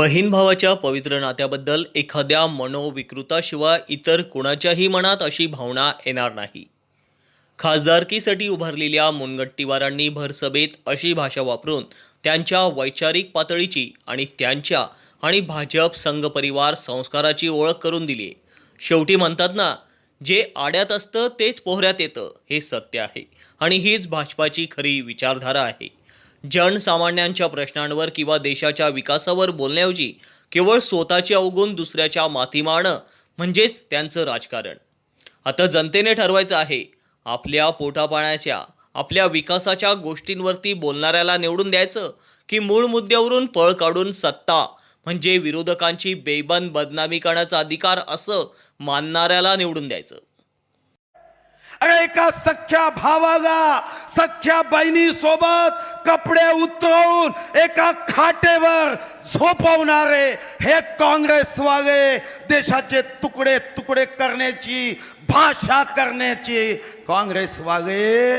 बहीण भावाच्या पवित्र नात्याबद्दल एखाद्या मनोविकृताशिवाय इतर कुणाच्याही मनात अशी भावना येणार नाही. खासदारकीसाठी उभारलेल्या मुनगट्टीवारांनी भरसभेत अशी भाषा वापरून त्यांच्या वैचारिक पातळीची आणि त्यांच्या आणि भाजप संघ परिवार संस्काराची ओळख करून दिली शेवटी म्हणतात ना जे आड्यात असतं तेच पोहऱ्यात येतं हे सत्य आहे. आणि हीच भाजपाची खरी विचारधारा आहे. जनसामान्यांच्या प्रश्नांवर किंवा देशाच्या विकासावर बोलण्याऐवजी केवळ स्वतःचे अवगुण दुसऱ्याच्या माथी मारणं म्हणजेच त्यांचं राजकारण. आता जनतेने ठरवायचं आहे आपल्या पोटापाण्याच्या आपल्या विकासाच्या गोष्टींवरती बोलणाऱ्याला निवडून द्यायचं की मूळ मुद्द्यावरून पळ काढून सत्ता म्हणजे विरोधकांची बेबन बदनामी करण्याचा अधिकार असं मानणाऱ्याला निवडून द्यायचं. एका सख्या भावाला सख्या बहिणी सोबत कपडे उतरवून एका खाटेवर झोपवणारे हे काँग्रेसवाले देशाचे तुकडे तुकडे करण्याची भाषा करण्याची काँग्रेसवाले